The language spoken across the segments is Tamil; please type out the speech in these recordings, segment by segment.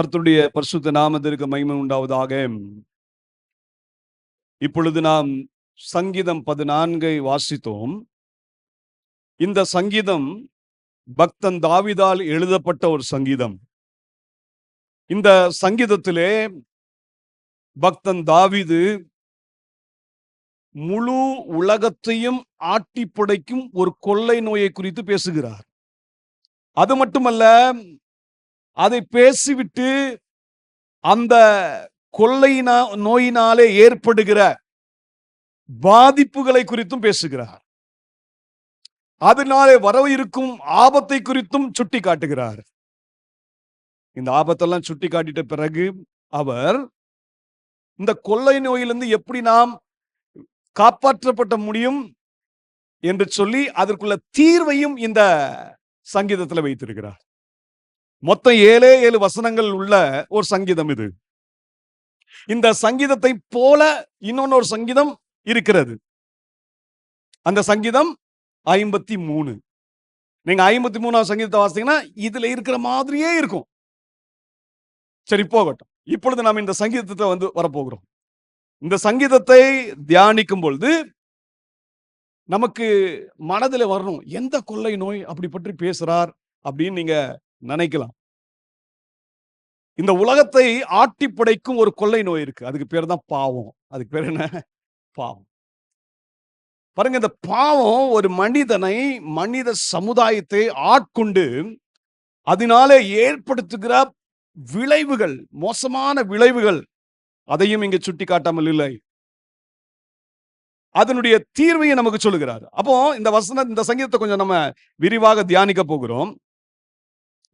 கர்த்தருடைய பரிசுத்த நாமத்திற்கு மகிமை உண்டாவதாக. இப்பொழுது நாம் சங்கீதம் பதினான்கை வாசித்தோம். இந்த சங்கீதம் பக்தன் தாவிதால் எழுதப்பட்ட ஒரு சங்கீதம். இந்த சங்கீதத்திலே பக்தன் தாவிது முழு உலகத்தையும் ஆட்டி புடைக்கும் ஒரு கொள்ளை நோயை குறித்து பேசுகிறார். அது மட்டுமல்ல அதை பேசிவிட்டு அந்த கொள்ளையினா நோயினாலே ஏற்படுகிற பாதிப்புகளை குறித்தும் பேசுகிறார். அதனாலே வரவு இருக்கும் ஆபத்தை குறித்தும் சுட்டி காட்டுகிறார் இந்த ஆபத்தெல்லாம் சுட்டி காட்டிட்ட பிறகு அவர் இந்த கொள்ளை நோயிலிருந்து எப்படி நாம் காப்பாற்றப்பட்ட முடியும் என்று சொல்லி அதற்குள்ள தீர்வையும் இந்த சங்கீதத்தில் வைத்திருக்கிறார். மொத்தம் ஏழே ஏழு வசனங்கள் உள்ள ஒரு சங்கீதம் இது. இந்த சங்கீதத்தை போல இன்னொன்னு ஒரு சங்கீதம் இருக்கிறது. அந்த சங்கீதம் ஐம்பத்தி மூணு. நீங்க ஐம்பத்தி மூணாவது சங்கீதத்தை வாசித்தீங்கன்னா இதுல இருக்கிற மாதிரியே இருக்கும். சரி போகட்டும். இப்பொழுது நாம் இந்த சங்கீதத்தை வந்து வரப்போகிறோம். இந்த சங்கீதத்தை தியானிக்கும் பொழுது நமக்கு மனதில் வரணும் எந்த கொள்ளை நோய் அப்படி பற்றி பேசுறார் அப்படின்னு நீங்க நினைக்கலாம். இந்த உலகத்தை ஆட்டி படைக்கும் ஒரு கொள்ளை நோய் இருக்கு. அதுக்கு பேர் தான் பாவம். அதுக்கு பேர் என்ன? பாவம். பாருங்க இந்த பாவம் ஒரு மனிதனை மனித சமுதாயத்தை ஆட்கொண்டு அதனாலே ஏற்படுத்துகிற விளைவுகள் மோசமான விளைவுகள் அதையும் இங்க சுட்டி காட்டாமல் இல்லை. அதனுடைய தீர்வையும் நமக்கு சொல்லுகிறார். அப்போ இந்த வசன இந்த சங்கீதத்தை கொஞ்சம் நம்ம விரிவாக தியானிக்க போகிறோம்.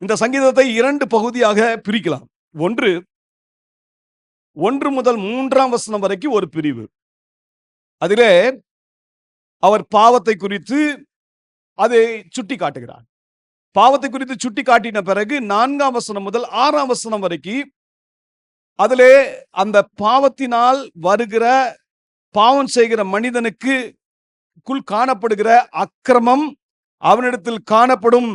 இந்த சங்கீதத்தை இரண்டு பகுதியாக பிரிக்கலாம். ஒன்று ஒன்று முதல் மூன்றாம் வசனம் வரைக்கும் ஒரு பிரிவு. அதிலே அவர் பாவத்தை குறித்து அதை சுட்டி காட்டுகிறார். பாவத்தை குறித்து சுட்டி காட்டின பிறகு நான்காம் வசனம் முதல் ஆறாம் வசனம் வரைக்கும் அதிலே அந்த பாவத்தினால் வருகிற பாவம் செய்கிற மனிதனுக்கு குள் காணப்படுகிற அக்கிரமம் அவனிடத்தில் காணப்படும்.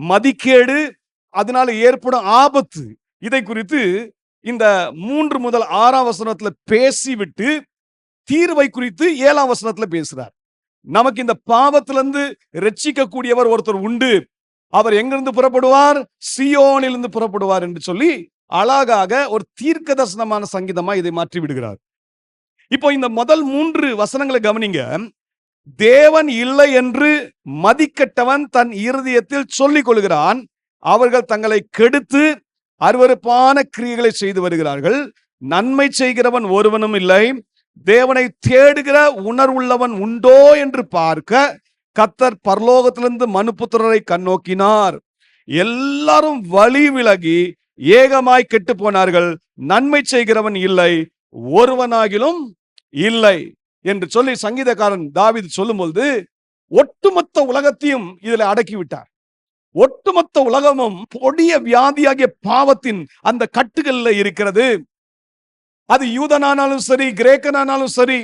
மதிக்கேடு அதனால ஏற்படும் ஆபத்து. இதை குறித்து இந்த மூன்று முதல் ஆறாம் வசனத்துல பேசிவிட்டு தீர்வை குறித்து ஏழாம் வசனத்துல பேசுறார். நமக்கு இந்த பாவத்திலிருந்து ரட்சிக்க கூடியவர் ஒருத்தர் உண்டு. அவர் எங்கிருந்து புறப்படுவார்? சியோனிலிருந்து புறப்படுவார் என்று சொல்லி அழகாக ஒரு தீர்க்க தரிசனமான சங்கீதமா இதை மாற்றி விடுகிறார். இப்போ இந்த முதல் மூன்று வசனங்களை கவனிங்க. தேவன் இல்லை என்று மதிக்கட்டவன் தன் இருதயத்தில் சொல்லிக் கொள்கிறான். அவர்கள் தங்களை கெடுத்து அருவருப்பான கிரியைகளை செய்து வருகிறார்கள். நன்மை செய்கிறவன் ஒருவனும் இல்லை. தேவனை தேடுகிற உணர்வுள்ளவன் உண்டோ என்று பார்க்க கத்தர் பரலோகத்திலிருந்து மனுப்புத்திரரை கண்ணோக்கினார். எல்லாரும் வழி விலகி ஏகமாய் கெட்டு போனார்கள். நன்மை செய்கிறவன் இல்லை ஒருவனாகிலும் இல்லை. என்று சொல்லி சங்கீதக்காரன் தாவிது சொல்லும்பொழுது ஒட்டுமொத்த உலகத்தையும் இதுல அடக்கி விட்டார் ஒட்டுமொத்த உலகமும் பொடிய வியாதியாகிய பாவத்தின் அந்த கட்டுகள்ல இருக்கிறது. அது யூதனானாலும் சரி கிரேக்கனானாலும் சரி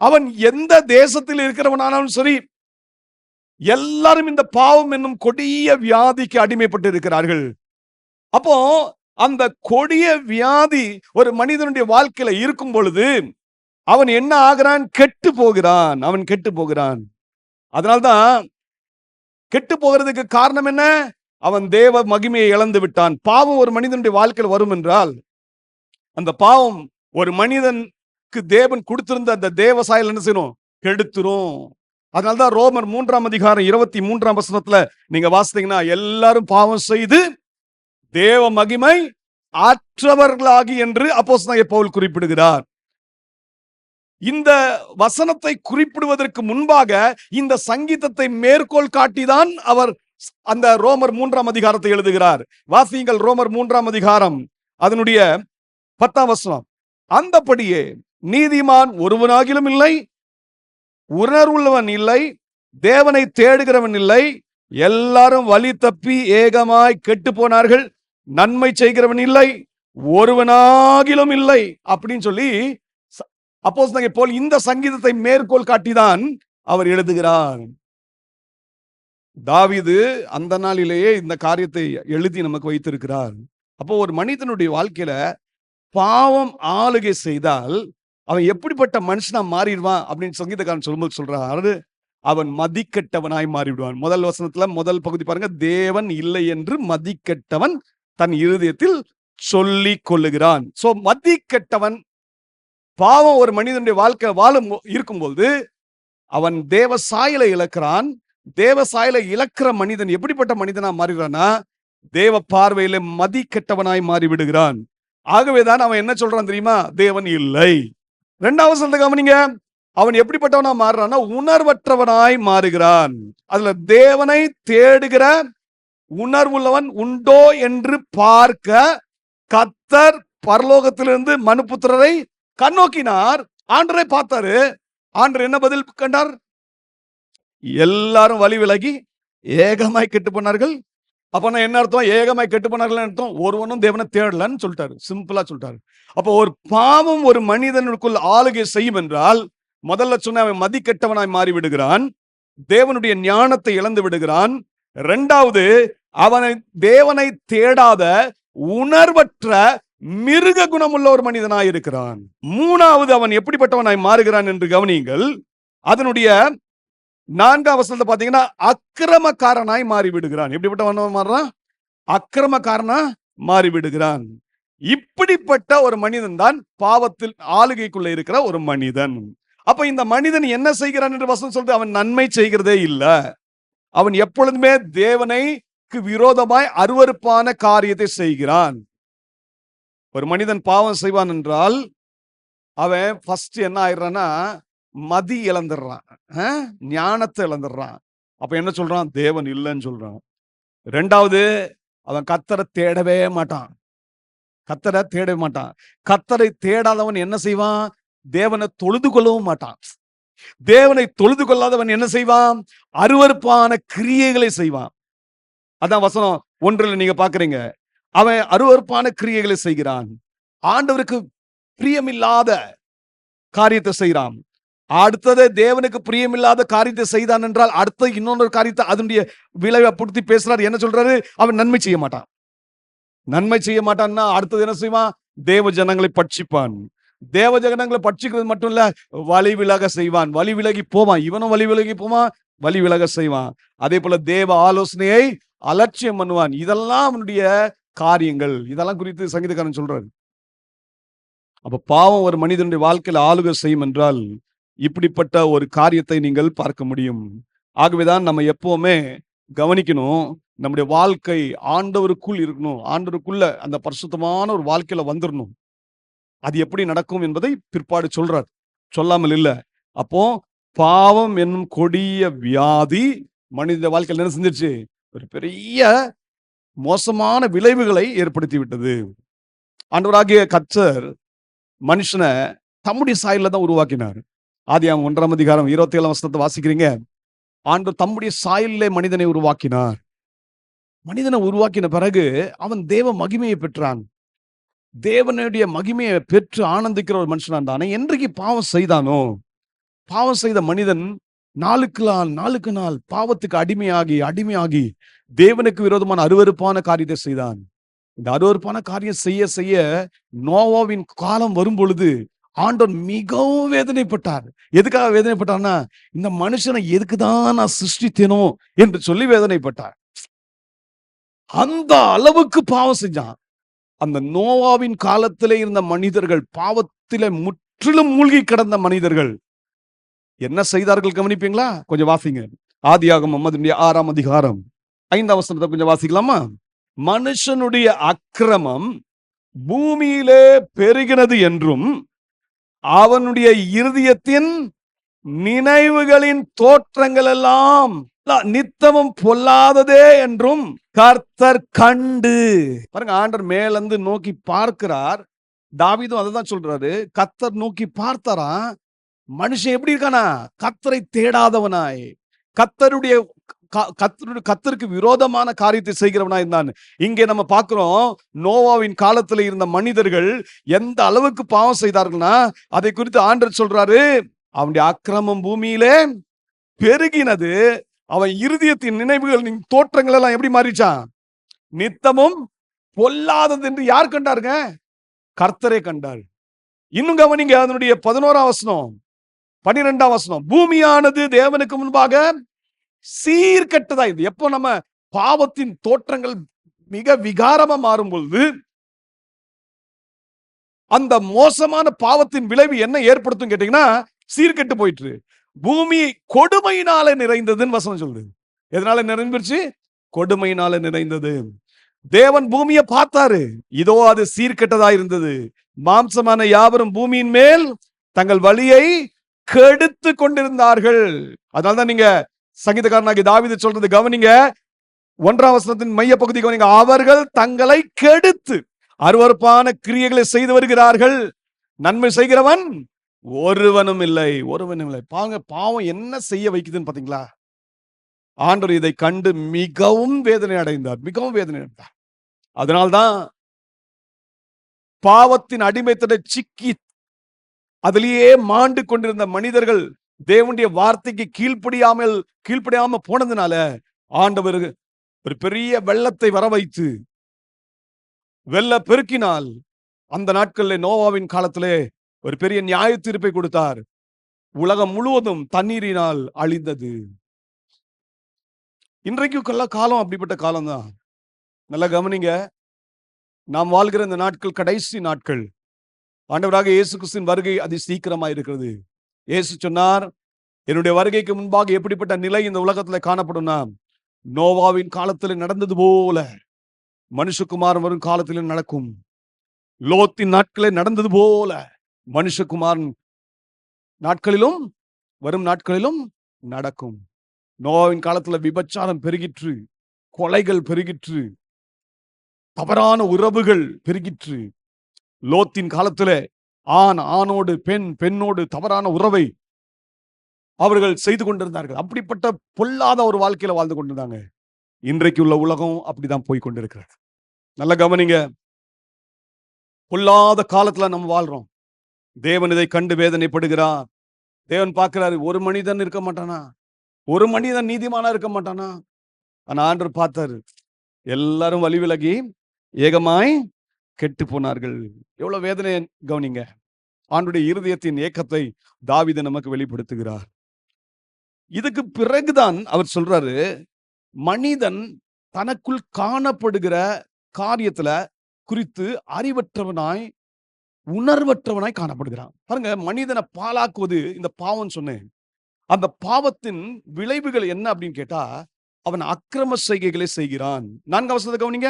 அவன் எந்த தேசத்தில் இருக்கிறவனானாலும் சரி எல்லாரும் இந்த பாவம் என்னும் கொடிய வியாதிக்கு அடிமைப்பட்டு இருக்கிறார்கள் அப்போ அந்த கொடிய வியாதி ஒரு மனிதனுடைய வாழ்க்கையில இருக்கும் பொழுது அவன் என்ன ஆகிறான்? கெட்டு போகிறான். அவன் கெட்டு போகிறான். அதனால்தான் கெட்டு போகிறதுக்கு காரணம் என்ன? அவன் தேவ மகிமையை இழந்து விட்டான். பாவம் ஒரு மனிதனுடைய வாழ்க்கையில் வரும் என்றால் அந்த பாவம் ஒரு மனிதனுக்கு தேவன் கொடுத்திருந்த அந்த தேவ சாயல் என்ன செய்யணும் கெடுத்துரும். அதனால்தான் ரோமர் மூன்றாம் அதிகாரம் இருபத்தி மூன்றாம் வசனத்துல நீங்க வாசித்தீங்கன்னா எல்லாரும் பாவம் செய்து தேவ மகிமை ஆற்றவர்களாகி என்று அப்போஸ் பவுல் குறிப்பிடுகிறார். இந்த வசனத்தை குறிப்பிடுவதற்கு முன்பாக இந்த சங்கீதத்தை மேற்கோள் காட்டிதான் அவர் அந்த ரோமர் மூன்றாம் அதிகாரத்தை எழுதுகிறார். வாசியுங்கள் ரோமர் மூன்றாம் அதிகாரம் அதனுடைய பத்தாம் வசனம். அந்தபடியே நீதிமான் ஒருவனாகிலும் இல்லை உணர்வுள்ளவன் இல்லை தேவனை தேடுகிறவன் இல்லை எல்லாரும் வழி தப்பி ஏகமாய் கெட்டு போனார்கள் நன்மை செய்கிறவன் இல்லை ஒருவனாகிலும் இல்லை அப்படின்னு சொல்லி அப்போஸ் போல் இந்த சங்கீதத்தை மேற்கோள் காட்டிதான் அவர் எழுதுகிறார். தாவிது அந்த நாளிலேயே இந்த காரியத்தை எழுதி நமக்கு வைத்திருக்கிறார். அப்போ ஒரு மனிதனுடைய வாழ்க்கையில பாவம் ஆளுகை செய்தால் அவன் எப்படிப்பட்ட மனுஷனா மாறிடுவான் அப்படின்னு சங்கீதக்காரன் சொல்லும்போது சொல்றாரு அவன் மதிக்கெட்டவனாய் மாறிவிடுவான். முதல் வசனத்துல முதல் பகுதி பாருங்க. தேவன் இல்லை என்று மதிக்கெட்டவன் தன் இருதயத்தில் சொல்லி கொள்ளுகிறான். சோ மதிக்கெட்டவன் பாவம் ஒரு மனிதனுடைய வாழ்க்கை வாழும் இருக்கும்போது அவன் தேவ சாயலை இழக்கிறான். தேவ சாயலை இழக்கிற மனிதன் எப்படிப்பட்ட மனிதனா மாறுகிறானா தேவ பார்வையில மதி கெட்டவனாய் மாறி விடுகிறான் ஆகவேதான் அவன் என்ன சொல்றான் தெரியுமா? தேவன் இல்லை. ரெண்டாவது சொல்றத கவனிங்க. அவன் எப்படிப்பட்டவனா மாறுறான்னா உணர்வற்றவனாய் மாறுகிறான். அதுல தேவனை தேடுகிற உணர்வுள்ளவன் உண்டோ என்று பார்க்க கத்தர் பரலோகத்திலிருந்து மனுப்புத்திரரை கண்ணோக்கினார். ஆண்டரை பார்த்தாரு. ஆண்டர் என்ன பதில் கண்டார்? எல்லாரும் வழி விலகி ஏகமாய் கெட்டு போனார்கள். அப்ப என்ன அர்த்தம்? ஏகமாய் கெட்டு போனார்கள் அர்த்தம்? ஒருவனும் தேவனை தேடலன்னு சொல்லிட்டாரு. சிம்பிளா சொல்லிட்டாரு. அப்போ ஒரு பாவம் ஒரு மனிதனுக்குள் ஆளுகை செய்யும் என்றால் முதல்ல சொன்ன அவன் மதி கெட்டவனாய் மாறி விடுகிறான் தேவனுடைய ஞானத்தை இழந்து விடுகிறான். இரண்டாவது அவனை தேவனை தேடாத உணர்வற்ற மிருக குணமுள்ள ஒரு மனிதனாய் இருக்கிறான். மூணாவது அவன் எப்படிப்பட்டவனாய் மாறுகிறான் என்று கவனியுங்கள். அதனுடைய நான்காம் வசனத்தை பாத்தீங்கன்னா அக்கிரமக்காரனாய் மாறி விடுகிறான் எப்படிப்பட்டவன் மாறுறான்? அக்கிரமக்காரனா மாறி விடுகிறான் இப்படிப்பட்ட ஒரு மனிதன் தான் பாவத்தில் ஆளுகைக்குள்ள இருக்கிற ஒரு மனிதன். அப்ப இந்த மனிதன் என்ன செய்கிறான் என்று வசனம் சொல்றது அவன் நன்மை செய்கிறதே இல்ல. அவன் எப்பொழுதுமே தேவனைக்கு விரோதமாய் அருவருப்பான காரியத்தை செய்கிறான். ஒரு மனிதன் பாவம் செய்வான் என்றால் அவன் ஃபர்ஸ்ட் என்ன ஆயிடுறான்னா மதி இழந்துடுறான். ஞானத்தை இழந்துடுறான். அப்ப என்ன சொல்றான்? தேவன் இல்லைன்னு சொல்றான். ரெண்டாவது அவன் கத்தரை தேடவே மாட்டான். கத்தரை தேடவே மாட்டான். கத்தரை தேடாதவன் என்ன செய்வான்? தேவனை தொழுது கொள்ளவும் மாட்டான். தேவனை தொழுது கொள்ளாதவன் என்ன செய்வான்? அருவருப்பான கிரியைகளை செய்வான். அதான் வசனம் ஒன்றில் நீங்க பாக்குறீங்க அவன் அருவருப்பான கிரியைகளை செய்கிறான். ஆண்டவருக்கு பிரியமில்லாத காரியத்தை செய்கிறான். அடுத்தது தேவனுக்கு பிரியமில்லாத காரியத்தை செய்தான் என்றால் அடுத்த இன்னொரு காரியத்தை அதனுடைய விளைவை புடுத்தி பேசுறாரு. என்ன சொல்றாரு? அவன் நன்மை செய்ய மாட்டான். நன்மை செய்ய மாட்டான்னா அடுத்தது என்ன செய்வான்? தேவ ஜனங்களை பட்சிப்பான். தேவ ஜனங்களை பட்சிக்கிறது மட்டும் இல்ல வழி விலக செய்வான். வழி விலகி போவான். இவனும் வழி விலகி போவான் வழி விலக செய்வான். அதே போல தேவ ஆலோசனையை அலட்சியம் பண்ணுவான். இதெல்லாம் அவனுடைய காரியங்கள் இதெல்லாம் குறித்து சங்கீதக்காரன் சொல்றாரு. அப்ப பாவம் ஒரு மனிதனுடைய வாழ்க்கையில ஆளுகை செய்யும் என்றால் இப்படிப்பட்ட ஒரு காரியத்தை நீங்கள் பார்க்க முடியும். ஆகவேதான் நம்ம எப்பவுமே கவனிக்கணும் நம்முடைய வாழ்க்கை ஆண்டவருக்குள் இருக்கணும் ஆண்டவருக்குள்ள அந்த பரிசுத்தமான ஒரு வாழ்க்கையில வந்துடணும் அது எப்படி நடக்கும் என்பதை பிற்பாடு சொல்றார். சொல்லாமல் இல்லை. அப்போ பாவம் என்னும் கொடிய வியாதி மனித வாழ்க்கையில் என்ன செஞ்சிருச்சு? ஒரு பெரிய மோசமான விளைவுகளை ஏற்படுத்தி விட்டது ஆண்டவராகிய கச்சர் மனுஷனை தம்முடைய சாயலில் தான் உருவாக்கினார். அவன் ஒன்றாம் அதிகாரம் இருபத்தி ஏழாம் வருஷத்தை வாசிக்கிறீங்க? ஆண்டு தம்முடைய சாயலிலே மனிதனை உருவாக்கினார். மனிதனை உருவாக்கின பிறகு அவன் தேவ மகிமையை பெற்றான். தேவனுடைய மகிமையை பெற்று ஆனந்திக்கிற ஒரு மனுஷனா இருந்தானே என்றைக்கு பாவம் செய்தானோ பாவம் செய்த மனிதன் நாளுக்கு நாள் நாளுக்கு நாள் பாவத்துக்கு அடிமையாகி அடிமையாகி தேவனுக்கு விரோதமான அருவருப்பான காரியத்தை செய்தான். இந்த அருவருப்பான காரியம் செய்ய செய்ய நோவாவின் காலம் வரும் பொழுது ஆண்டவர் மிகவும் வேதனைப்பட்டார். எதுக்காக வேதனைப்பட்டார்னா இந்த மனுஷனை எதுக்குதான் நான் சிருஷ்டித்தேனோ என்று சொல்லி வேதனைப்பட்டார். அந்த அளவுக்கு பாவம் செஞ்சான். அந்த நோவாவின் காலத்திலே இருந்த மனிதர்கள் பாவத்தில முற்றிலும் மூழ்கி கிடந்த மனிதர்கள் என்ன செய்தார்கள் கவனிப்பீங்களா? கொஞ்சம் வாசிங்க. ஆதியாகம் அதனுடைய ஆறாம் அதிகாரம். ஐந்தாம் வசனத்தை கொஞ்சம் வாசிக்கலாமா? மனுஷனுடைய அக்கிரமம் பூமியிலே பெருகினது என்றும் அவனுடைய இருதயத்தின் நினைவுகளின் தோற்றங்கள் எல்லாம் நித்தமும் பொல்லாததே என்றும் கர்த்தர் கண்டு. பாருங்க ஆண்டர் மேலிருந்து நோக்கி பார்க்கிறார். தாவிதும் அதை தான் சொல்றாரு. கத்தர் நோக்கி பார்த்தாரா? மனுஷன் எப்படி இருக்கானா? கத்தரை தேடாதவனாய். கத்தருடைய கத்தருடைய கத்தருக்கு விரோதமான காரியத்தை செய்கிறவனா இருந்தான். இங்கே நம்ம பார்க்கிறோம் நோவாவின் காலத்துல இருந்த மனிதர்கள் எந்த அளவுக்கு பாவம் செய்தார்கள்னா அதை குறித்து ஆண்டர் சொல்றாரு அவனுடைய அக்கிரமம் பூமியிலே பெருகினது. அவன் இருதயத்தின் நினைவுகள் நீ- தோற்றங்கள் எல்லாம் எப்படி மாறிச்சான் நித்தமும் பொல்லாதது என்று யார் கண்டாருங்க? கர்த்தரே கண்டார். இன்னும் கவனிங்க அதனுடைய பதினோராம் வசனம் பன்னிரெண்டாம் வசனம் பூமியானது தேவனுக்கு முன்பாக சீர்கெட்டதா இது. எப்போ நம்ம பாவத்தின் தோற்றங்கள் மிக விகாரமா மாறும் பொழுது அந்த மோசமான பாவத்தின் விளைவு என்ன ஏற்படுத்தும் கேட்டீங்கன்னா சீர்கெட்டு போயிட்டு பூமி கொடுமையினால நிறைந்ததுன்னு வசனம் சொல்லுது. எதனால நிறைஞ்சிருச்சு? கொடுமையினால நிறைந்தது. தேவன் பூமியை பார்த்தாரு. இதோ அது சீர்கெட்டதா இருந்தது. மாம்சமான யாவரும் பூமியின் மேல் தங்கள் வழியை கெடுத்து கொண்டிருந்தார்கள். அதனால்தான் நீங்க சங்கீதக்காரனாகி தாவீது சொல்றது கவனிங்க. ஒன்றாம் வசனத்தின் மைய பகுதி கவனிங்க. அவர்கள் தங்களை கெடுத்து அருவருப்பான கிரியைகளை செய்து வருகிறார்கள். நன்மை செய்கிறவன் ஒருவனும் இல்லை ஒருவனும் இல்லை. பாங்க பாவம் என்ன செய்ய வைக்குதுன்னு பாத்தீங்களா? ஆண்டவர் இதை கண்டு மிகவும் வேதனை அடைந்தார் மிகவும் வேதனை அடைந்தார். அதனால்தான் பாவத்தின் அடிமைத்தடை சிக்கி அதிலேயே மாண்டு கொண்டிருந்த மனிதர்கள் தேவனுடைய வார்த்தைக்கு கீழ்ப்படியாமல் கீழ்ப்படியாம போனதுனால ஆண்டவர் ஒரு பெரிய வெள்ளத்தை வர வைத்து வெள்ள பெருக்கினால் அந்த நாட்களில் நோவாவின் காலத்திலே ஒரு பெரிய நியாய தீர்ப்பை கொடுத்தார். உலகம் முழுவதும் தண்ணீரினால் அழிந்தது. இன்றைக்கு காலம் அப்படிப்பட்ட காலம்தான். நல்லா கவனிங்க. நாம் வாழ்கிற இந்த நாட்கள் கடைசி நாட்கள். ஆண்டவராக இயேசு கிறிஸ்தின் வருகை அதி சீக்கிரமா இருக்கிறது இயேசு சொன்னார் என்னுடைய வருகைக்கு முன்பாக எப்படிப்பட்ட நிலை இந்த உலகத்துல காணப்படும்னா நோவாவின் காலத்தில் நடந்தது போல மனுஷகுமாரன் வரும் காலத்திலும் நடக்கும். லோத்தின் நாட்களே நடந்தது போல மனுஷகுமாரன் நாட்களிலும் வரும் நாட்களிலும் நடக்கும். நோவாவின் காலத்துல விபச்சாரம் பெருகிற்று கொலைகள் பெருகிற்று தவறான உறவுகள் பெருகிற்று. லோத்தின் காலத்துல ஆண் ஆணோடு பெண் பெண்ணோடு தவறான உறவை அவர்கள் செய்து கொண்டிருந்தார்கள். அப்படிப்பட்ட பொல்லாத ஒரு வாழ்க்கையில வாழ்ந்து கொண்டிருந்தாங்க. இன்றைக்கு உள்ள உலகம் அப்படிதான் போய் கொண்டிருக்கிறது. நல்ல கவனிங்க. பொல்லாத காலத்துல நம்ம வாழ்றோம். தேவன் இதை கண்டு வேதனைப்படுகிறார் தேவன் பார்க்கிறாரு ஒரு மனிதன் இருக்க மாட்டானா? ஒரு மனிதன் நீதிமானா இருக்க மாட்டானா? ஆனா ஆண்டவர் பார்த்தாரு எல்லாரும் வழி விலகி ஏகமாய் கெட்டு போனார்கள். எவ்வளவு வேதனை கவனிங்க. ஆண்டுடைய இருதயத்தின் ஏக்கத்தை தாவித நமக்கு வெளிப்படுத்துகிறார். இதுக்கு பிறகுதான் அவர் சொல்றாரு மனிதன் தனக்குள் காணப்படுகிற காரியத்துல குறித்து அறிவற்றவனாய் உணர்வற்றவனாய் காணப்படுகிறான். பாருங்க மனிதனை பாலாக்குவது இந்த பாவம் சொன்னேன். அந்த பாவத்தின் விளைவுகள் என்ன அப்படின்னு கேட்டா அவன் அக்கிரம செய்கைகளை செய்கிறான். நான்கு அவசரத்தை கவனிங்க.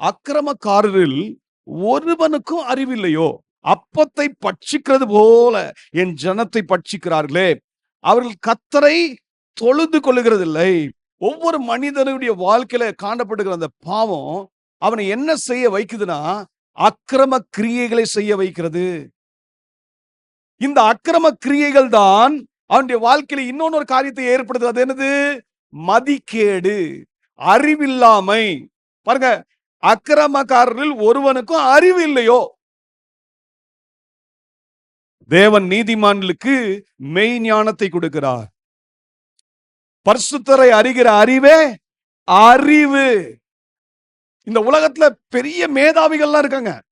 அக்கிரமக்காரரில் ஒருவனுக்கும் அறிவில்லையோ? அப்பத்தை பட்சிக்கிறது போல என் ஜனத்தை பட்சிக்கிறார்களே. அவர்கள் கத்தரை தொழுது கொள்ளுகிறதில்லை. ஒவ்வொரு மனிதனுடைய வாழ்க்கையில காணப்படுகிற அந்த பாவம் அவனை என்ன செய்ய வைக்குதுன்னா அக்கிரம கிரியைகளை செய்ய வைக்கிறது. இந்த அக்கிரம கிரியைகள் தான் அவனுடைய வாழ்க்கையில இன்னொன்னு ஒரு காரியத்தை ஏற்படுத்துறது அது என்னது? மதிக்கேடு அறிவில்லாமை. பாருங்க அக்கிரமக்காரரில் ஒருவனுக்கும் அறிவு இல்லையோ? தேவன் நீதிமான்களுக்கு மெய் ஞானத்தை கொடுக்கிறார். பரிசுத்தரை அறிகிற அறிவே அறிவு. இந்த உலகத்துல பெரிய மேதாவிகள்லாம் இருக்காங்க.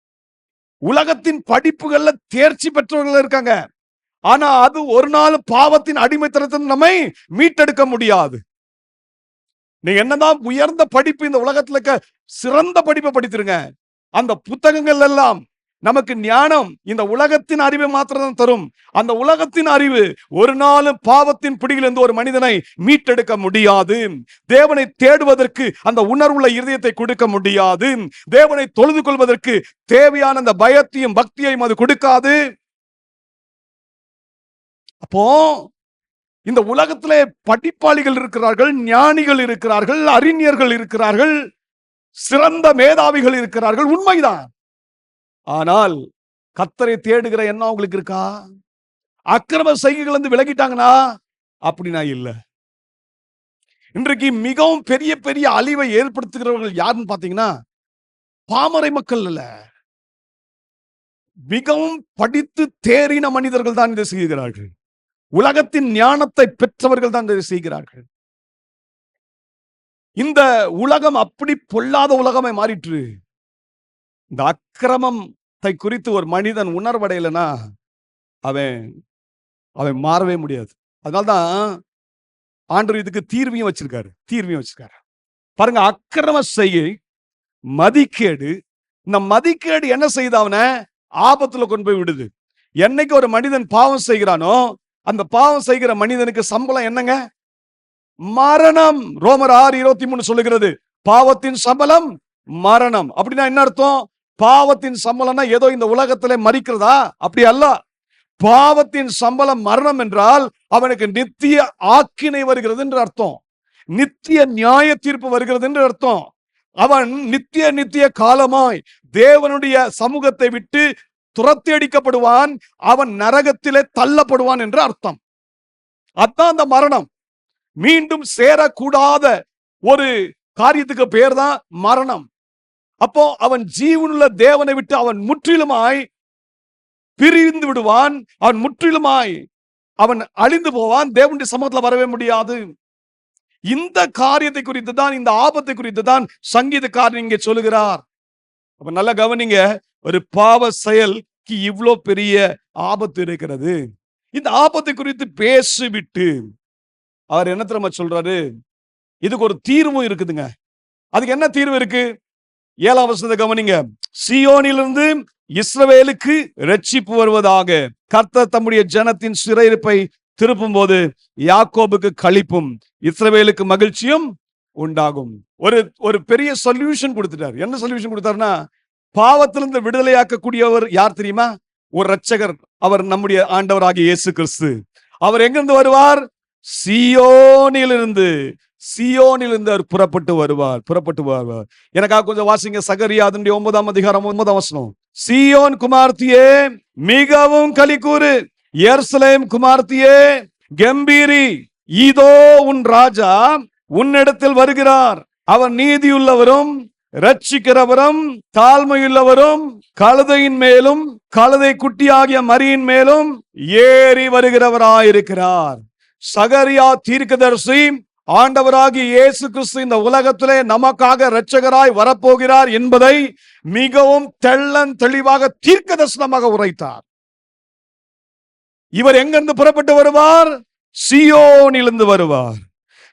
உலகத்தின் படிப்புகள்ல தேர்ச்சி பெற்றவர்கள் இருக்காங்க. ஆனா அது ஒரு நாள் பாவத்தின் அடிமைத்தனத்தில் நம்மை மீட்டெடுக்க முடியாது. நீ என்னதான் உயர்ந்த படிப்பு இந்த உலகத்துல இருக்க சிறந்த படிப்பை படித்திருங்க. அந்த புத்தகங்கள் எல்லாம் நமக்கு ஞானம் இந்த உலகத்தின் அறிவை மாத்திரம் தரும். அந்த உலகத்தின் அறிவு ஒரு நாளும் பாவத்தின் பிடியிலிருந்து ஒரு மனிதனை மீட்டெடுக்க முடியாது. தேவனை தேடுவதற்கு அந்த உணர்வுள்ள இருதயத்தை கொடுக்க முடியாது. தேவனை தொழுது கொள்வதற்கு தேவையான அந்த பயத்தையும் பக்தியையும் அது கொடுக்காது. அப்போ இந்த உலகத்திலே படிப்பாளிகள் இருக்கிறார்கள் ஞானிகள் இருக்கிறார்கள் அறிஞர்கள் இருக்கிறார்கள். சிறந்த மேதாவிகள் இருக்கிறார்கள். உண்மைதான். ஆனால் கத்தரை தேடுகிற எண்ணம் உங்களுக்கு இருக்கா? அக்கிரம செய்கைகள் வந்து விலகிட்டாங்கன்னா? அப்படின்னா இல்ல. இன்றைக்கு மிகவும் பெரிய பெரிய அழிவை ஏற்படுத்துகிறவர்கள் யாருன்னு பாத்தீங்கன்னா பாமரை மக்கள் இல்ல மிகவும் படித்து தேறின மனிதர்கள் தான் இதை செய்கிறார்கள். உலகத்தின் ஞானத்தை பெற்றவர்கள் தான் இதை செய்கிறார்கள். இந்த உலகம் அப்படி பொல்லாத உலகமே மாறிற்று. இந்த அக்கிரமத்தை குறித்து ஒரு மனிதன் உணர்வடையலைன்னா அவன் அவன் மாறவே முடியாது. அதனால்தான் ஆண்டவர் இதுக்கு தீர்வையும் வச்சிருக்காரு தீர்வையும் வச்சிருக்காரு. பாருங்க அக்கிரம செய்கை மதிக்கேடு இந்த மதிக்கேடு என்ன செய்து அவனை ஆபத்துல கொண்டு போய் விடுது. என்னைக்கு ஒரு மனிதன் பாவம் செய்கிறானோ அந்த பாவம் செய்கிற மனிதனுக்கு சம்பளம் என்னங்க? மரணம். ரோமர் ஆறு இருபத்தி மூணு சொல்லுகிறது. பாவத்தின் சம்பளம் மரணம். அப்படின்னா என்ன அர்த்தம்? பாவத்தின் சம்பளம்னா ஏதோ இந்த உலகத்திலே மறிக்கிறதா? அப்படி அல்ல. பாவத்தின் சம்பளம் மரணம் என்றால் அவனுக்கு நித்திய ஆக்கினை வருகிறது என்று அர்த்தம். நித்திய நியாய தீர்ப்பு வருகிறது என்று அர்த்தம். அவன் நித்திய நித்திய காலமாய் தேவனுடைய சமூகத்தை விட்டு துரத்தி அடிக்கப்படுவான். அவன் நரகத்திலே தள்ளப்படுவான் என்று அர்த்தம். அதான் அந்த மரணம். மீண்டும் சேரக்கூடாத ஒரு காரியத்துக்கு பேர் தான் மரணம். அப்போ அவன் ஜீவனுள்ள தேவனை விட்டு அவன் முற்றிலுமாய் பிரிந்து விடுவான். அவன் முற்றிலுமாய் அவன் அழிந்து போவான். தேவனுடைய சமூகத்துல வரவே முடியாது. இந்த காரியத்தை குறித்து தான் இந்த ஆபத்தை குறித்து தான் சங்கீதக்காரன் இங்கே சொல்லுகிறார். அப்ப நல்லா கவனிங்க ஒரு பாவ செயல்க்கு இவ்வளோ பெரிய ஆபத்து இருக்கிறது. இந்த ஆபத்தை குறித்து பேசிவிட்டு அவர் என்ன திரும்ப சொல்றாரு? இதுக்கு ஒரு தீர்வும் இருக்குதுங்க. அதுக்கு என்ன தீர்வு இருக்கு? ஏழாம் வசனத்தை கவனிங்க. சியோனிலிருந்து இஸ்ரவேலுக்கு ரட்சிப்பு வருவதாக. கர்த்தர் தம்முடைய ஜனத்தின் சிறையிருப்பை திருப்பும் போது யாக்கோபுக்கு கழிப்பும் இஸ்ரவேலுக்கு மகிழ்ச்சியும் உண்டாகும். ஒரு ஒரு பெரிய சொல்யூஷன் கொடுத்துட்டார். என்ன சொல்யூஷன் கொடுத்தாருன்னா பாவத்திலிருந்து விடுதலையாக்கக்கூடியவர் யார் தெரியுமா? ஒரு ரட்சகர் அவர் நம்முடைய ஆண்டவராகிய இயேசு கிறிஸ்து. அவர் எங்கிருந்து வருவார்? சியோனிலிருந்து சியோனிலிருந்து அவர் புறப்பட்டு வருவார் புறப்பட்டு வருவார். எனக்காக கொஞ்சம் வாசிங்க. சகரியா அதனுடைய ஒன்பதாம் அதிகாரம் ஒன்பதாம் வசனம். சியோன் குமார்த்தியே மிகவும் கலிக்கூறு எர்சலேம் குமார்த்தியே கம்பீரி இதோ உன் ராஜா உன்னிடத்தில் வருகிறார். அவர் நீதியுள்ளவரும் ரட்சிக்கிறவரும் தாழ்மையுள்ளவரும் கழுதையின் மேலும் கழுதை குட்டியாகிய மரியின் மேலும் ஏறி வருகிறவராயிருக்கிறார். சகரியா தீர்க்கதரிசி ஆண்டவராகி இயேசு கிறிஸ்து இந்த உலகத்திலே நமக்காக இரட்சகராய் வரப்போகிறார் என்பதை மிகவும் தெள்ளன் தெளிவாக தீர்க்க தரிசனமாக உரைத்தார். இவர் எங்கிருந்து புறப்பட்டு வருவார்? சியோனிலிருந்து வருவார்.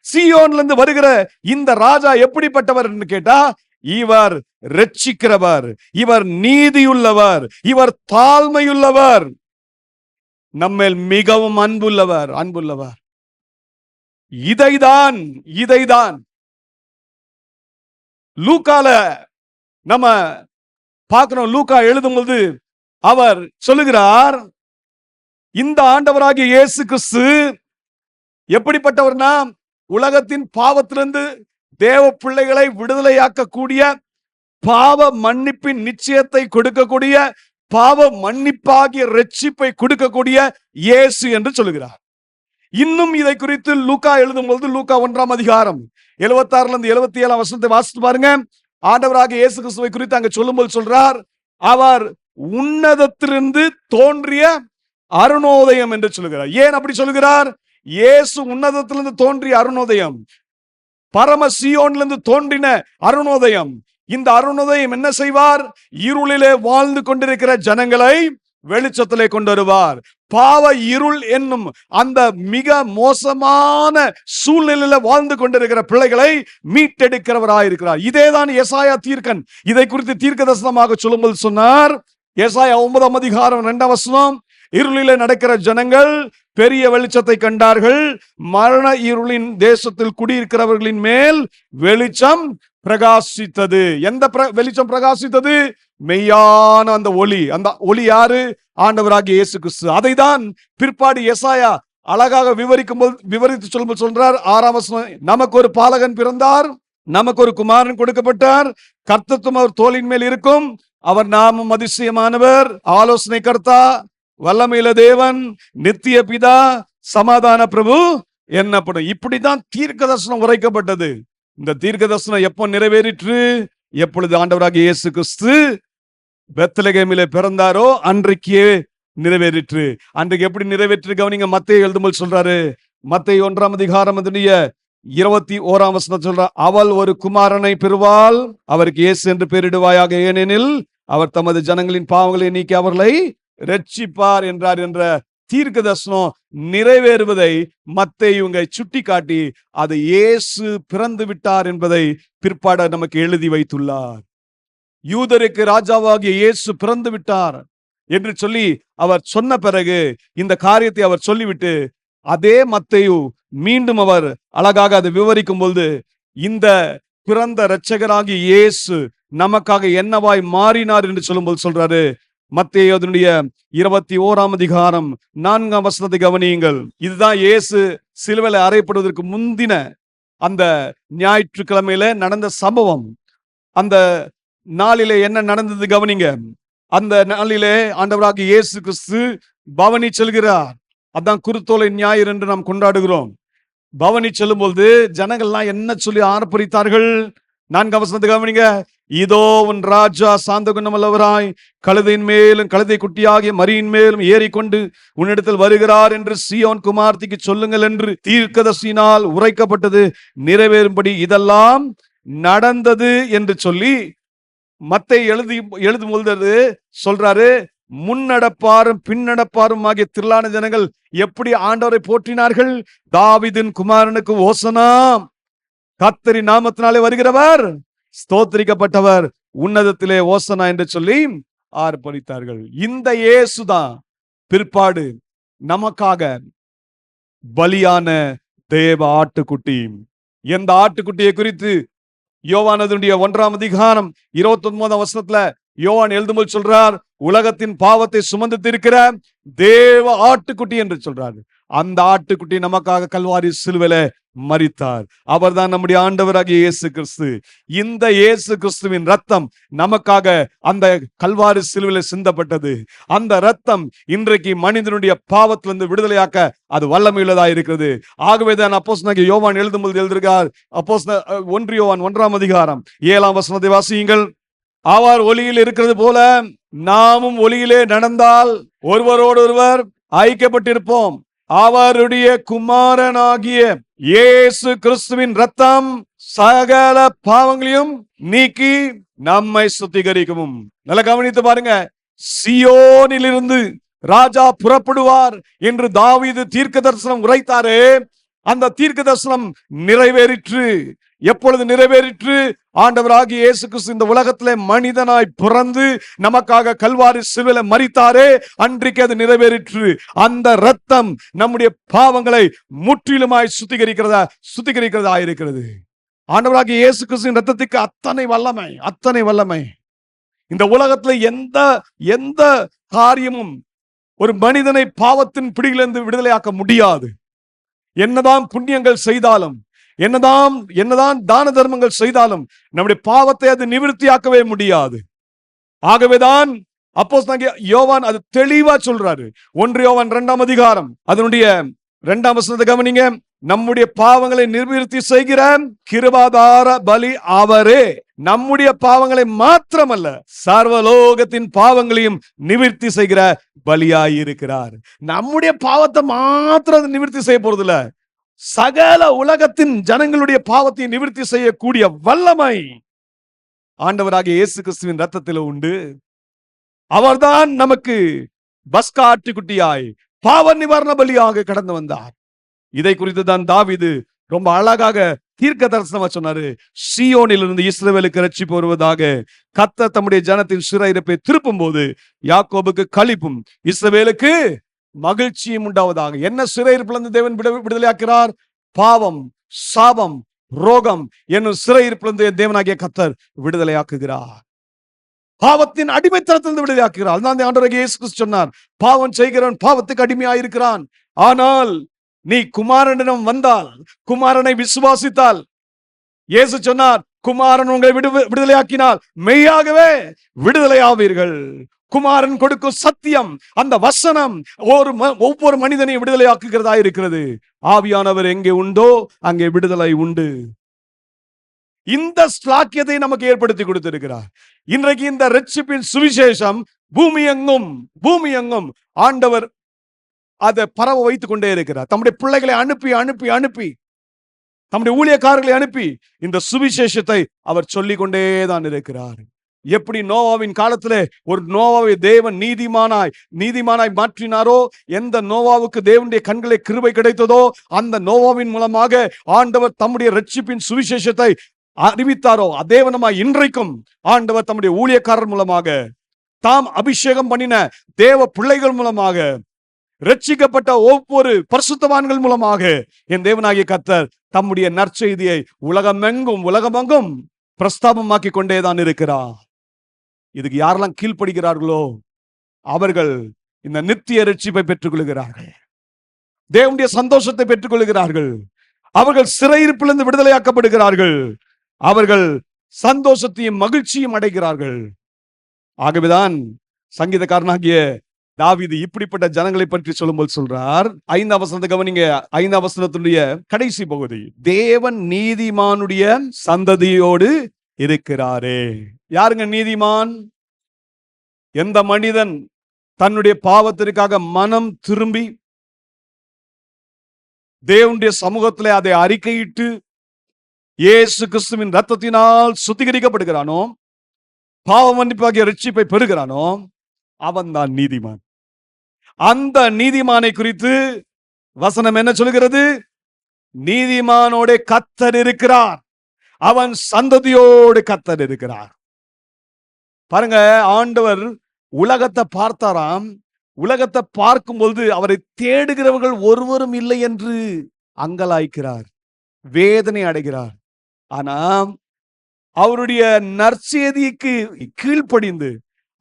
சியோனிலிருந்து வருகிற இந்த ராஜா எப்படிப்பட்டவர் என்று கேட்டா இவர் ரட்சிக்கிறவர் இவர் நீதியுள்ளவர் இவர் தாழ்மையுள்ளவர். நம்மேல் மிகவும் அன்புள்ளவர் அன்புள்ளவர். இதைதான் இதைதான் லூக்கால நம்ம பார்க்கிறோம். லூக்கா எழுதும்போது அவர் சொல்லுகிறார் இந்த ஆண்டவராகிய இயேசு கிறிஸ்து எப்படிப்பட்டவர்னா உலகத்தின் பாவத்திலிருந்து தேவ பிள்ளைகளை விடுதலையாக்கக்கூடிய பாவ மன்னிப்பின் நிச்சயத்தை கொடுக்கக்கூடிய பாவ மன்னிப்பாகிய ரட்சிப்பை கொடுக்கக்கூடிய இயேசு என்று சொல்லுகிறார். இன்னும் இதை குறித்து லூக்கா எழுதும் பொழுது லூக்கா ஒன்றாம் அதிகாரம் எழுபத்தாறுல இருந்து எழுபத்தி ஏழாம் வருஷத்தை வாசித்து பாருங்க. ஆண்டவராக இயேசு கிறிஸ்துவை குறித்து அங்க சொல்லும்போது சொல்றார் அவர் உன்னதத்திலிருந்து தோன்றிய அருணோதயம் என்று சொல்லுகிறார். ஏன் அப்படி சொல்லுகிறார்? இயேசு உன்னதத்திலிருந்து தோன்றிய அருணோதயம் பரம சியோனிலிருந்து தோன்றின அருணோதயம் இந்த அருணோதயம் என்ன செய்வார்? இருளிலே வாழ்ந்து கொண்டிருக்கிற ஜனங்களை வெளிச்சத்திலே கொண்டு வருவார் பாவ இருள் என்னும் அந்த மிக மோசமான சூழ்நிலையில வாழ்ந்து கொண்டிருக்கிற பிள்ளைகளை மீட்டெடுக்கிறவராயிருக்கிறார். இதேதான் எசாயா தீர்க்கன். இதை குறித்து தீர்க்க தரிசனமாக சொல்லும்போது சொன்னார். எசாயா ஒன்பதாம் அதிகாரம் இரண்டாம் வசனம் இருளில நடக்கிற ஜனங்கள் பெரிய வெளிச்சத்தை கண்டார்கள். மரண இருளின் தேசத்தில் குடியிருக்கிறவர்களின் மேல் வெளிச்சம் பிரகாசித்தது. எந்த பிர- வெளிச்சம் பிரகாசித்தது? மெய்யான அந்த ஒளி. அந்த ஒளி யாரு? ஆண்டவராகிய இயேசு கிறிஸ்து அதை தான் பிற்பாடு எசாயா அழகாக விவரிக்கும் போது விவரித்து சொல்லும்போது சொல்றார். ஆறாம் நமக்கு ஒரு பாலகன் பிறந்தார். நமக்கு ஒரு குமாரன் கொடுக்கப்பட்டார். கர்த்தத்துவம் அவர் தோளின் மேல் இருக்கும். அவர் நாமும் அதிசயமானவர். ஆலோசனை கர்த்தா வல்லமையில தேவன் நித்திய பிதா சமாதான பிரபு என்னப்படும். இப்படிதான் தீர்க்க தரிசனம் உரைக்கப்பட்டது. இந்த தீர்க்க தரிசனம் எப்போ நிறைவேறிற்று? எப்பொழுது ஆண்டவராக இயேசு கிறிஸ்து பெத்தலகேமில பிறந்தாரோ அன்றைக்கே நிறைவேறிற்று. அன்றைக்கு எப்படி நிறைவேற்று கவனிங்க. மத்திய எழுதும்போது சொல்றாரு. மத்திய ஒன்றாம் அதிகாரம் அதனுடைய இருபத்தி ஓராம் வசனம் சொல்ற அவள் ஒரு குமாரனை பெறுவாள் அவருக்கு இயேசு என்று பெயரிடுவாயாக. ஏனெனில் அவர் தமது ஜனங்களின் பாவங்களை நீக்கி அவர்களை ரட்சிப்பார் என்றார் என்ற தீர்க்க தரிசனம் நிறைவேறுவதை மத்தை இவங்க சுட்டி காட்டி அது இயேசு பிறந்து விட்டார் என்பதை பிற்பாட நமக்கு எழுதி வைத்துள்ளார். யூதருக்கு ராஜாவாகிய இயேசு பிறந்து விட்டார் என்று சொல்லி அவர் சொன்ன பிறகு இந்த காரியத்தை அவர் சொல்லிவிட்டு அதே மத்தையு மீண்டும் அவர் அழகாக அதை விவரிக்கும் பொழுது இந்த பிறந்த இரட்சகராகிய இயேசு நமக்காக என்னவாய் மாறினார் என்று சொல்லும்போது சொல்றாரு மத்திய அதனுடைய இருபத்தி ஓராம் அதிகாரம் நான்காம் வசனத்தை கவனியுங்கள். இதுதான் இயேசு சிலுவையில அறையப்படுவதற்கு முந்தின அந்த ஞாயிற்றுக்கிழமையில நடந்த சம்பவம். அந்த நாளிலே என்ன நடந்தது கவனிங்க. அந்த நாளிலே ஆண்டவராக இயேசு கிறிஸ்து பவனி செல்கிறார். அதான் குருத்தோலை ஞாயிறு என்று நாம் கொண்டாடுகிறோம். பவனி செல்லும் பொழுது ஜனங்கள்லாம் என்ன சொல்லி ஆர்ப்பரித்தார்கள்? நான்காம் வசனத்தை கவனிங்க. இதோ உன் ராஜா சாந்த குணமல்லவராய் கழுதையின் மேலும் கழுதை குட்டியாகிய மரியின் மேலும் ஏறிக்கொண்டு உன்னிடத்தில் வருகிறார் என்று சியோன் குமார்த்திக்கு சொல்லுங்கள் என்று தீர்க்கதர்சினால் உரைக்கப்பட்டது. நிறைவேறும்படி இதெல்லாம் நடந்தது என்று சொல்லி மத்தை எழுதி எழுதும் பொழுது சொல்றாரு. முன்னடப்பாரும் பின்னடப்பாரும் ஆகிய திரளான ஜனங்கள் எப்படி ஆண்டவரை போற்றினார்கள்? தாவிதின் குமாரனுக்கு ஓசனாம். கத்தரி நாமத்தினாலே வருகிறவர். ஸ்தோத்திரிக்கப்பட்டவர் உன்னதத்திலே ஓசனா என்று சொல்லி ஆர்ப்பரித்தார்கள் இந்த இயேசுதான் பிற்பாடு நமக்காக பலியான தேவ ஆட்டுக்குட்டி. எந்த ஆட்டுக்குட்டியை குறித்து? யோவானதுடைய ஒன்றாம் அதிகாரம் இருபத்தி ஒன்பதாம் வருஷத்துல யோவான் எழுதும்போது சொல்றார் உலகத்தின் பாவத்தை சுமந்து திருக்கிற தேவ ஆட்டுக்குட்டி என்று சொல்றாரு அந்த ஆட்டுக்குட்டி நமக்காக கல்வாரி சிலுவையில மறித்தார் அவர்தான் நம்முடைய ஆண்டவராகிய இயேசு கிறிஸ்து. இந்த இயேசு கிறிஸ்துவின் ரத்தம் நமக்காக அந்த கல்வாரி சிலுவையில சிந்தப்பட்டது. அந்த ரத்தம் இன்றைக்கு மனிதனுடைய பாவத்திலிருந்து விடுதலையாக்க அது வல்லமையுள்ளதா இருக்கிறது. ஆகவே தான் அப்போஸ் யோவான் எழுதும்போது எழுதிருக்கார் அப்போஸ் ஒன்று யோவான் ஒன்றாம் அதிகாரம் ஏழாம் வசனத்தை வாசியுங்கள். அவர் ஒளியில் இருக்கிறது போல நாமும் ஒளியிலே நடந்தால் ஒருவரோடு ஒருவர் ஐக்கியப்பட்டிருப்போம். அவருடைய குமாரனாகிய இயேசு கிறிஸ்துவின் ரத்தம் சகல பாவங்களையும் நீக்கி நம்மை சுத்திகரிக்கவும். நல்ல கவனித்து பாருங்க. சியோனிலிருந்து ராஜா புறப்படுவார் என்று தாவீது தீர்க்க தரிசனம் உரைத்தாரே. அந்த தீர்க்க தரிசனம் நிறைவேறிற்று. எப்பொழுது நிறைவேறிற்று? ஆண்டவராகி இயேசு கிறிஸ்து இந்த உலகத்திலே மனிதனாய் பிறந்து நமக்காக கல்வாரி சிலுவில மறித்தாரே அன்றைக்கு அது நிறைவேறிற்று. அந்த ரத்தம் நம்முடைய பாவங்களை முற்றிலுமாய் சுத்திகரிக்கிறதா சுத்திகரிக்கிறதா இருக்கிறது ஆண்டவராகி இயேசு கிறிஸ்துவின் ரத்தத்துக்கு அத்தனை வல்லமை அத்தனை வல்லமை. இந்த உலகத்துல எந்த எந்த காரியமும் ஒரு மனிதனை பாவத்தின் பிடியிலிருந்து விடுதலையாக்க முடியாது. என்னதான் புண்ணியங்கள் செய்தாலும் என்னதான் என்னதான் தான தர்மங்கள் செய்தாலும் நம்முடைய பாவத்தை அது நிவிருத்தியாக்கவே முடியாது. ஆகவேதான் அப்போ யோவான் அது தெளிவா சொல்றாரு. ஒன்று யோவான் இரண்டாம் அதிகாரம். அதனுடைய இரண்டாம் வசனத்தை கவனிங்க. நம்முடைய பாவங்களை நிர்வீர்த்தி செய்கிற கிருபாதார பலி அவரே. நம்முடைய பாவங்களை மாத்திரமல்ல சர்வலோகத்தின் பாவங்களையும் நிவிர்த்தி செய்கிற பலியாயிருக்கிறார். நம்முடைய பாவத்தை மாத்திரம் நிவிர்த்தி செய்ய போறது இல்ல சகல உலகத்தின் ஜனங்களுடைய பாவத்தை நிவிர்த்தி செய்யக்கூடிய வல்லமை ஆண்டவராகிய இயேசு கிறிஸ்துவின் ரத்தத்தில் உண்டு. அவர்தான் நமக்கு பஸ்கா ஆட்டுக்குட்டியாய் பாவ நிவாரண பலியாக கடந்து வந்தார். இதை குறித்து தான் தாவிது ரொம்ப அழகாக தீர்க்க தரிசனமா சொன்னாரு. சியோனிலிருந்து இஸ்ரேவேலுக்கு ரட்சி வருவதாக கத்த தம்முடைய ஜனத்தின் சிறையிருப்பை திருப்பும் போது யாக்கோபுக்கு கழிப்பும் இஸ்ரவேலுக்கு மகிழ்ச்சியும் உண்டாவதாக. என்ன சிறையிருப்பிலிருந்து தேவன் விட விடுதலையாக்கிறார் பாவம் சாபம் ரோகம் என்னும் சிறையிருப்பிலிருந்து தேவனாகிய கத்தர் விடுதலையாக்குகிறார். பாவத்தின் அடிமைத்தனத்திலிருந்து விடுதலையாக்குகிறார். அதுதான் ஆண்டவராகிய இயேசு கிறிஸ்து சொன்னார். பாவம் செய்கிறவன் பாவத்துக்கு அடிமையாயிருக்கிறான். ஆனால் நீ குமாரனிடம் வந்தால் குமாரனை விசுவாசித்தால் இயேசு சொன்னார் குமாரன் உங்களை விடு விடுதலையாக்கினால் மெய்யாகவே விடுதலையாவீர்கள். குமாரன் கொடுக்கும் சத்தியம் அந்த வசனம் ஒரு ஒவ்வொரு மனிதனையும் விடுதலையாக்குகிறதா இருக்கிறது. ஆவியானவர் எங்கே உண்டோ அங்கே விடுதலை உண்டு. இந்த ஸ்லாக்கியத்தை நமக்கு ஏற்படுத்தி கொடுத்திருக்கிறார். இன்றைக்கு இந்த ரட்சிப்பின் சுவிசேஷம் பூமி எங்கும் பூமி எங்கும் ஆண்டவர் அதை பரவ வைத்துக் கொண்டே இருக்கிறார். தம்முடைய பிள்ளைகளை அனுப்பி அனுப்பி அனுப்பி. தம்முடைய ஊழியக்காரர்களை அனுப்பி இந்த சுவிசேஷத்தை அவர் சொல்லிக்கொண்டே தான் இருக்கிறார். எப்படி நோவாவின் காலத்திலே ஒரு நோவாவை தேவன் நீதிமானாய் நீதிமானாய் மாற்றினாரோ எந்த நோவாவுக்கு தேவனுடைய கண்களை கிருபை கிடைத்ததோ அந்த நோவாவின் மூலமாக ஆண்டவர் தம்முடைய ரட்சிப்பின் சுவிசேஷத்தை அறிவித்தாரோ அதேவனமாய் இன்றைக்கும் ஆண்டவர் தம்முடைய ஊழியக்காரர் மூலமாக தாம் அபிஷேகம் பண்ணின தேவ பிள்ளைகள் மூலமாக ரட்சிக்கப்பட்ட ஒவ்வொரு பரிசுத்தவான்கள் மூலமாக என் தேவனாகிய கத்தர் தம்முடைய நற்செய்தியை உலகமெங்கும் உலகமெங்கும் பிரஸ்தாபமாக்கி கொண்டேதான் இருக்கிறார். இதுக்கு யாரெல்லாம் கீழ்ப்படுகிறார்களோ அவர்கள் இந்த நித்திய ரட்சிப்பை பெற்றுக் கொள்கிறார்கள் தேவனுடைய சந்தோஷத்தை பெற்றுக் கொள்கிறார்கள் அவர்கள் சிறையிருப்பிலிருந்து விடுதலையாக்கப்படுகிறார்கள். அவர்கள் சந்தோஷத்தையும் மகிழ்ச்சியும் அடைகிறார்கள். ஆகவேதான் சங்கீதக்காரனாகிய தாவிது இப்படிப்பட்ட ஜனங்களை பற்றி சொல்லும்போது சொல்றார். ஐந்தாம் வசனத்தை கவனிங்க. ஐந்தாம் வசனத்துடைய கடைசி பகுதி. தேவன் நீதிமானுடைய சந்ததியோடு இருக்கிறாரே. யாருங்க நீதிமான்? எந்த மனிதன் தன்னுடைய பாவத்திற்காக மனம் திரும்பி தேவனுடைய சமூகத்தில் அதை அறிக்கையிட்டு இயேசு கிறிஸ்துவின் ரத்தத்தினால் சுத்திகரிக்கப்படுகிறானோ பாவ மன்னிப்பாகிய ரட்சிப்பை பெறுகிறானோ அவன்தான் நீதிமான். அந்த நீதிமானை குறித்து வசனம் என்ன சொல்கிறது? நீதிமானோட கத்தர் இருக்கிறார். அவன் சந்ததியோடு கத்தர் இருக்கிறார். பாருங்க ஆண்டவர் உலகத்தை பார்த்தாராம். உலகத்தை பார்க்கும்போது அவரை தேடுகிறவர்கள் ஒருவரும் இல்லை என்று அங்கலாய்க்கிறார் வேதனை அடைகிறார். ஆனா அவருடைய நற்செய்திக்கு கீழ்ப்படிந்து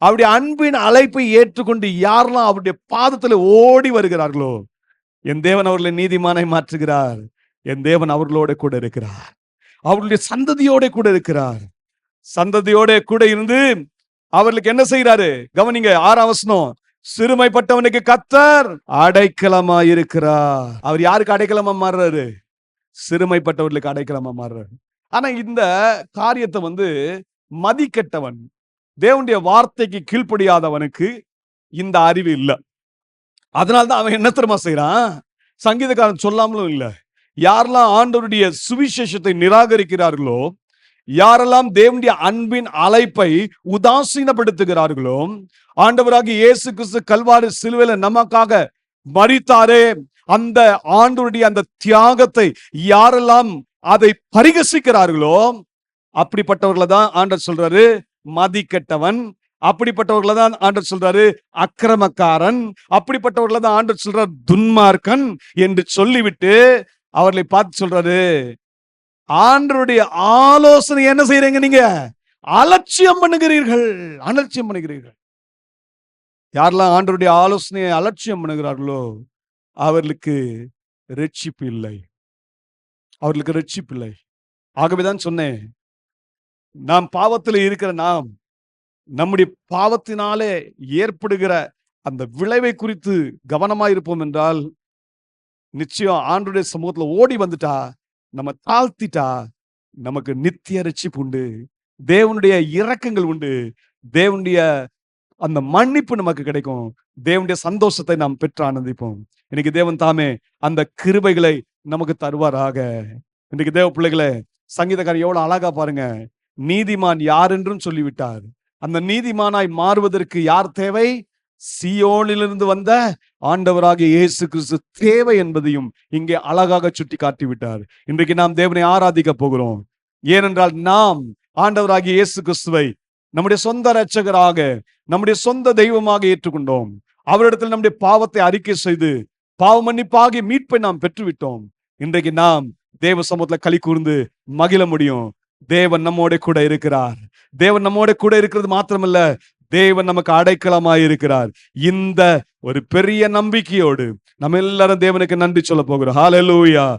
அவருடைய அன்பின் அழைப்பை ஏற்றுக்கொண்டு யாரெல்லாம் அவருடைய பாதத்துல ஓடி வருகிறார்களோ என் தேவன் அவர்களை நீதிமானை மாற்றுகிறார். என் தேவன் அவர்களோட கூட இருக்கிறார். அவர்களுடைய சந்ததியோட கூட இருக்கிறார். சந்ததியோட கூட இருந்து அவர்களுக்கு என்ன செய்யறாரு கவனிங்க ஆறாம் வசனம். சிறுமைப்பட்டவனுக்கு கத்தர் அடைக்கலமா இருக்கிறார் அவர் யாருக்கு அடைக்கலமா மாறுறாரு? சிறுமைப்பட்டவர்களுக்கு அடைக்கலமா மாறுறாரு. ஆனா இந்த காரியத்தை வந்து மதிக்கெட்டவன் தேவனுடைய வார்த்தைக்கு கீழ்ப்படியாதவனுக்கு இந்த அறிவு இல்லை. அதனால்தான் அவன் என்ன திரும்ப செய்யறான் சங்கீதக்காரன் சொல்லாமலும் இல்லை. யாரெல்லாம் ஆண்டவருடைய சுவிசேஷத்தை நிராகரிக்கிறார்களோ யாரெல்லாம் தேவனுடைய அன்பின் அழைப்பை உதாசீனப்படுத்துகிறார்களோ ஆண்டவராக இயேசு கிறிஸ்து கல்வாறு சிலுவையில நமக்காக மறித்தாரே அந்த ஆண்டவருடைய அந்த தியாகத்தை யாரெல்லாம் அதை பரிகசிக்கிறார்களோ அப்படிப்பட்டவர்களை தான் ஆண்டர் சொல்றாரு மதிக்கெட்டவன். அப்படிப்பட்டவர்களை தான் ஆண்டர் சொல்றாரு அக்கிரமக்காரன். அப்படிப்பட்டவர்களை தான் ஆண்டர் சொல்றார் துன்மார்க்கன் என்று சொல்லிவிட்டு அவர்களை பார்த்து சொல்றாரு ஆண்டருடைய ஆலோசனை என்ன செய்யறீங்க நீங்க? அலட்சியம் பண்ணுகிறீர்கள் அலட்சியம் பண்ணுகிறீர்கள். யாரெல்லாம் ஆண்டருடைய ஆலோசனையை அலட்சியம் பண்ணுகிறார்களோ அவர்களுக்கு ரட்சிப்பு இல்லை. அவர்களுக்கு ரட்சிப்பு இல்லை. ஆகவேதான் சொன்னேன் நாம் பாவத்தில் இருக்கிற நாம் நம்முடைய பாவத்தினாலே ஏற்படுகிற அந்த விளைவை குறித்து கவனமாயிருப்போம் என்றால் நிச்சயம் ஆண்டுடைய சமூகத்துல ஓடி வந்துட்டா நம்ம தாழ்த்திட்டா நமக்கு நித்திய ரட்சிப்பு உண்டு. தேவனுடைய இரக்கங்கள் உண்டு. தேவனுடைய அந்த மன்னிப்பு நமக்கு கிடைக்கும். தேவனுடைய சந்தோஷத்தை நாம் பெற்று ஆனந்திப்போம். இன்னைக்கு தேவன் தாமே அந்த கிருபைகளை நமக்கு தருவாராக. இன்னைக்கு தேவ பிள்ளைகளை சங்கீதக்காரர் எவ்வளவு அழகா பாருங்க. நீதிமான் யார் என்றும் சொல்லிவிட்டார். அந்த நீதிமானாய் மாறுவதற்கு யார் தேவை? சியோனிலிருந்து வந்த ஆண்டவராகிய இயேசு கிறிஸ்து தேவை என்பதையும் இங்கே அழகாக சுட்டி காட்டி விட்டார் இன்றைக்கு நாம் தேவனை ஆராதிக்க போகிறோம். ஏனென்றால் நாம் ஆண்டவராகிய இயேசு கிறிஸ்துவை நம்முடைய சொந்த இரட்சகராக நம்முடைய சொந்த தெய்வமாக ஏற்றுக்கொண்டோம். அவரிடத்தில் நம்முடைய பாவத்தை அறிக்கை செய்து பாவ மன்னிப்பாகிய மீட்பை நாம் பெற்றுவிட்டோம். இன்றைக்கு நாம் தேவ சமூகத்துல களி கூர்ந்து மகிழ முடியும். தேவன் நம்மோட கூட இருக்கிறார். தேவன் நம்மோட கூட இருக்கிறது மாத்திரமல்ல தேவன் நமக்கு அடைக்கலமாய் இருக்கிறார் இந்த ஒரு பெரிய நம்பிக்கையோடு நம்ம எல்லாரும் தேவனுக்கு நன்றி சொல்ல போகிறோம். ஹalleluya